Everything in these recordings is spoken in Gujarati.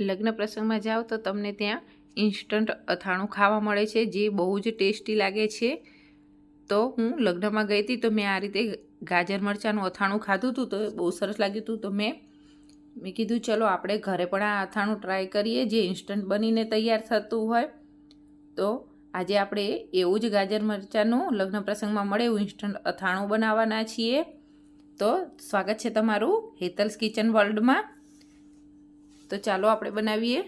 લગ્ન પ્રસંગમાં જાઓ તો તમને ત્યાં ઇન્સ્ટન્ટ અથાણું ખાવા મળે છે, જે બહુ જ ટેસ્ટી લાગે છે. તો હું લગ્નમાં ગઈ હતી તો મેં આ રીતે ગાજર મરચાંનું અથાણું ખાધું હતું તો બહુ સરસ લાગ્યું હતું. તો મેં મેં કીધું, ચલો, આપણે ઘરે પણ આ અથાણું ટ્રાય કરીએ, જે ઇન્સ્ટન્ટ બનીને તૈયાર થતું હોય. તો આજે આપણે એવું જ ગાજર મરચાંનું લગ્ન પ્રસંગમાં મળે એવું ઇન્સ્ટન્ટ અથાણું બનાવવાના છીએ. તો સ્વાગત છે તમારું હેતલ્સ કિચન વર્લ્ડમાં તો ચાલો આપણે બનાવીએ.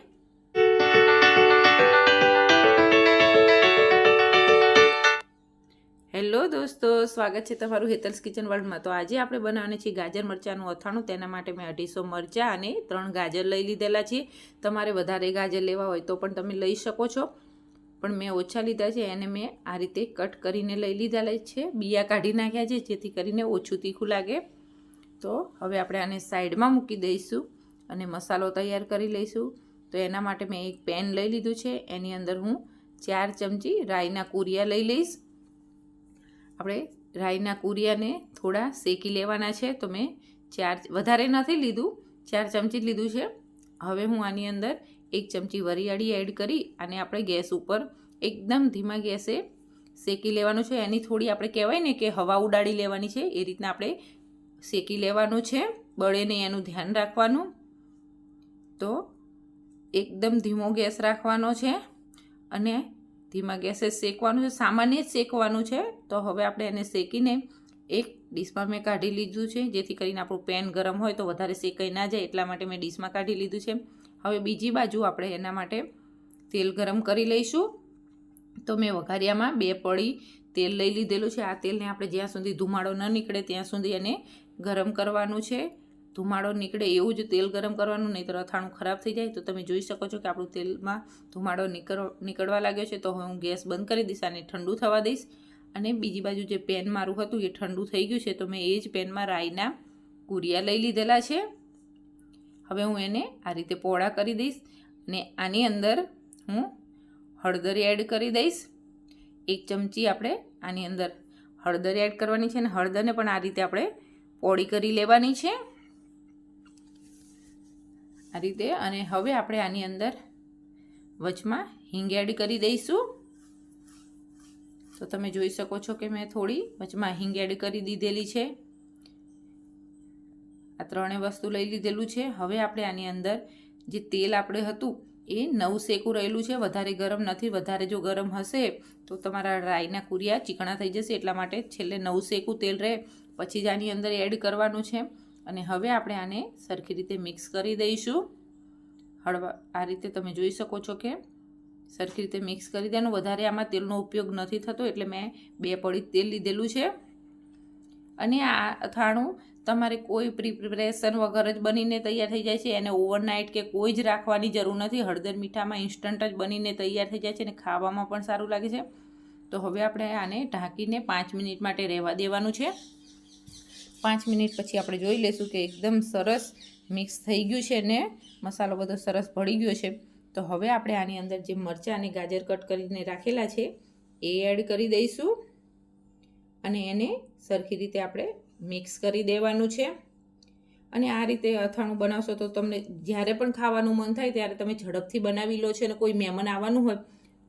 હેલો દોસ્તો, સ્વાગત છે તમારું હેતલ્સ કિચન વર્લ્ડમાં. તો આજે આપણે બનાવવાની છે ગાજર મરચાંનું અથાણું. તેના માટે મેં અઢીસો મરચાં અને ત્રણ ગાજર લઈ લીધેલા છે. તમારે વધારે ગાજર લેવા હોય તો પણ તમે લઈ શકો છો. પણ મેં ઓછા લીધા છે, એને મેં આ રીતે કટ કરીને લઈ લીધેલા છે. બિયા કાઢી નાખ્યા છે, જેથી કરીને ઓછું તીખું લાગે. તો હવે આપણે આને સાઈડમાં મૂકી દઈશું. અને મસાલો તૈયાર કરી લઈશું. તો એના માટે મેં એક પેન લઈ લીધું છે. એની અંદર હું ચાર ચમચી રાઈના કુરિયા લઈ લઈશ. આપણે રાઈના કુરિયાને થોડા શેકી લેવાના છે. તો મેં ચાર, વધારે નથી લીધું, ચાર ચમચી જ લીધું છે. હવે હું આની અંદર એક ચમચી વરિયાળી એડ કરી અને આપણે ગેસ ઉપર એકદમ ધીમા ગેસે શેકી લેવાનું છે. એની થોડી આપણે કહેવાય ને કે હવા ઉડાડી લેવાની છે. એ રીતના આપણે શેકી લેવાનું છે. બળે નહીં એનું ધ્યાન રાખવાનું. તો એકદમ ધીમો ગેસ રાખવાનો છે અને ધીમા ગેસે શેકવાનું છે, સામાન્ય જ શેકવાનું છે. તો હવે આપણે એને શેકીને એક ડીશમાં મેં કાઢી લીધું છે, જેથી કરીને આપણું પેન ગરમ હોય તો વધારે શેકાઈ ના જાય, એટલા માટે મેં ડીશમાં કાઢી લીધું છે. હવે બીજી બાજુ આપણે એના માટે તેલ ગરમ કરી લઈશું. તો મેં વઘારિયામાં બે પડી તેલ લઈ લીધેલું છે. આ તેલને આપણે જ્યાં સુધી ધુમાડો ન નીકળે ત્યાં સુધી એને ગરમ કરવાનું છે. ધુમાડો નીકળે એવું જ તેલ ગરમ કરવાનું નહીં તો અથાણું ખરાબ થઈ જાય, તો તમે જોઈ શકો છો કે આપણું તેલમાં ધુમાડો નીકળ, નીકળવા લાગ્યો છે, તો હવે હું ગેસ બંધ કરી દઈશ અને ઠંડુ થવા દઈશ. અને બીજી બાજુ જે પેન મારું હતું એ ઠંડુ થઈ ગયું છે, તો મેં એ જ પેનમાં રાઈના કુરિયા લઈ લીધેલા છે. હવે હું એને આ રીતે પોળા કરી દઈશ અને આની અંદર હું હળદર એડ કરી દઈશ. એક ચમચી આપણે આની અંદર હળદર એડ કરવાની છે અને હળદરને પણ આ રીતે આપણે પોળી કરી લેવાની છે. આ રીતે. અને હવે આપણે આની અંદર વચમાં હિંગ એડ કરી દઈશું. તો તમે જોઈ શકો છો કે મેં થોડી વચમાં હિંગ એડ કરી દીધેલી છે. આ ત્રણેય વસ્તુ લઈ લીધેલું છે. હવે આપણે આની અંદર જે તેલ આપણે હતું, એ નવું શેકું રહેલું છે. વધારે ગરમ નથી. વધારે જો ગરમ હશે, તો તમારા રાઈના કુરિયા ચીકણા થઈ જશે. એટલા માટે છેલ્લે નવું શેકું તેલ રહે. પછી જ આની અંદર એડ કરવાનું છે. અને હવે આપણે આને સરખી રીતે મિક્સ કરી દઈશું. હળવા આ રીતે તમે જોઈ શકો છો કે સરખી રીતે મિક્સ કરી દેવાનું. વધારે આમાં તેલનો ઉપયોગ નથી થતો, એટલે મેં બે પડી તેલ લીધેલું છે. અને આ અથાણું તમારે કોઈ પ્રિપરેશન વગર જ બનીને તૈયાર થઈ જાય છે. એને ઓવરનાઇટ કે કોઈ જ રાખવાની જરૂર નથી. હળદર મીઠામાં ઇન્સ્ટન્ટ જ બનીને તૈયાર થઈ જાય છે અને ખાવામાં પણ સારું લાગે છે. તો હવે આપણે આને ઢાંકીને પાંચ મિનિટ માટે રહેવા દેવાનું છે. પાંચ મિનિટ પછી આપણે જોઈ લઈશું કે એકદમ સરસ મિક્સ થઈ ગયું છે ને મસાલો બધો સરસ ભળી ગયો છે. તો હવે આપણે આની અંદર જે મરચાં અને ગાજર કટ કરીને રાખેલા છે, એ એડ કરી દઈશું અને એને સરખી રીતે આપણે મિક્સ કરી દેવાનું છે. અને આ રીતે અથાણું બનાવશો તો તમને જ્યારે પણ ખાવાનું મન થાય ત્યારે તમે ઝડપથી બનાવી લો છો અને કોઈ મહેમાન આવવાનું હોય,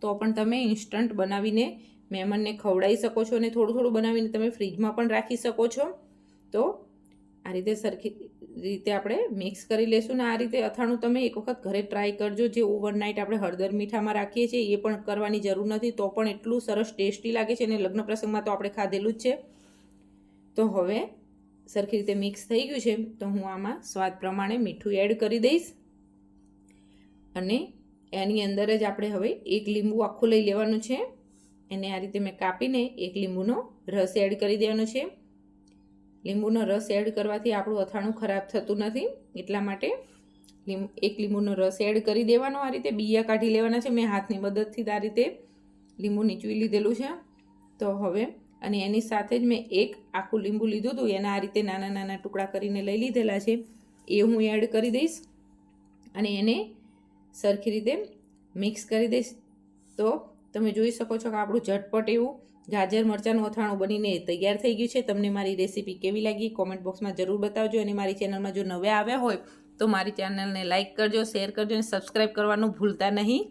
તો પણ તમે ઇન્સ્ટન્ટ બનાવીને મહેમાનને ખવડાવી શકો છો અને થોડું થોડું બનાવીને તમે ફ્રીજમાં પણ રાખી શકો છો. તો આ રીતે સરખી રીતે આપણે મિક્સ કરી લેશું ને આ રીતે અથાણું તમે એક વખત ઘરે ટ્રાય કરજો. જે ઓવરનાઇટ આપણે હળદર મીઠામાં રાખીએ છીએ, એ પણ કરવાની જરૂર નથી. તો પણ એટલું સરસ ટેસ્ટી લાગે છે અને લગ્ન પ્રસંગમાં તો આપણે ખાધેલું જ છે. તો હવે સરખી રીતે મિક્સ થઈ ગયું છે, તો હું આમાં સ્વાદ પ્રમાણે મીઠું એડ કરી દઈશ. અને એની અંદર જ આપણે હવે એક લીંબુ આખું લઈ લેવાનું છે. એને આ રીતે મેં કાપીને એક લીંબુનો રસ એડ કરી દેવાનો છે. લીંબુનો રસ એડ કરવાથી આપણું અથાણું ખરાબ થતું નથી, એટલા માટે એક લીંબુનો રસ એડ કરી દેવાનો. આ રીતે બિયા કાઢી લેવાના છે. મેં હાથની મદદથી આ રીતે લીંબુ નીચવી લીધેલું છે. તો હવે, અને એની સાથે જ મેં એક આખું લીંબુ લીધું હતું. એના આ રીતે નાના નાના ટુકડા કરીને લઈ લીધેલા છે. એ હું એડ કરી દઈશ અને એને સરખી રીતે મિક્સ કરી દઈશ. તો તમે જોઈ શકો છો કે આપણું ઝટપટ એવું ગાજર, મરચાંનું અથાણું બનીને તૈયાર થઈ ગયું છે. તમને મારી રેસીપી કેવી લાગી કોમેન્ટ બોક્સમાં જરૂર બતાવજો. અને મારી ચેનલમાં જો નવા આવ્યા હોય, તો મારી ચેનલને લાઇક કરજો, શેર કરજો અને સબસ્ક્રાઈબ કરવાનું ભૂલતા નહીં.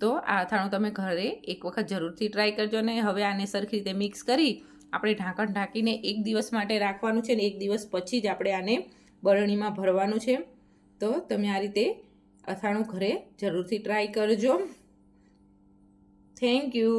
તો આ અથાણું તમે ઘરે એક વખત જરૂરથી ટ્રાય કરજો ને હવે આને સરખી રીતે મિક્સ કરી આપણે ઢાંકણ ઢાંકીને એક દિવસ માટે રાખવાનું છે ને એક દિવસ પછી જ આપણે આને બરણીમાં ભરવાનું છે. તો તમે આ રીતે અથાણું ઘરે જરૂરથી ટ્રાય કરજો. Thank you.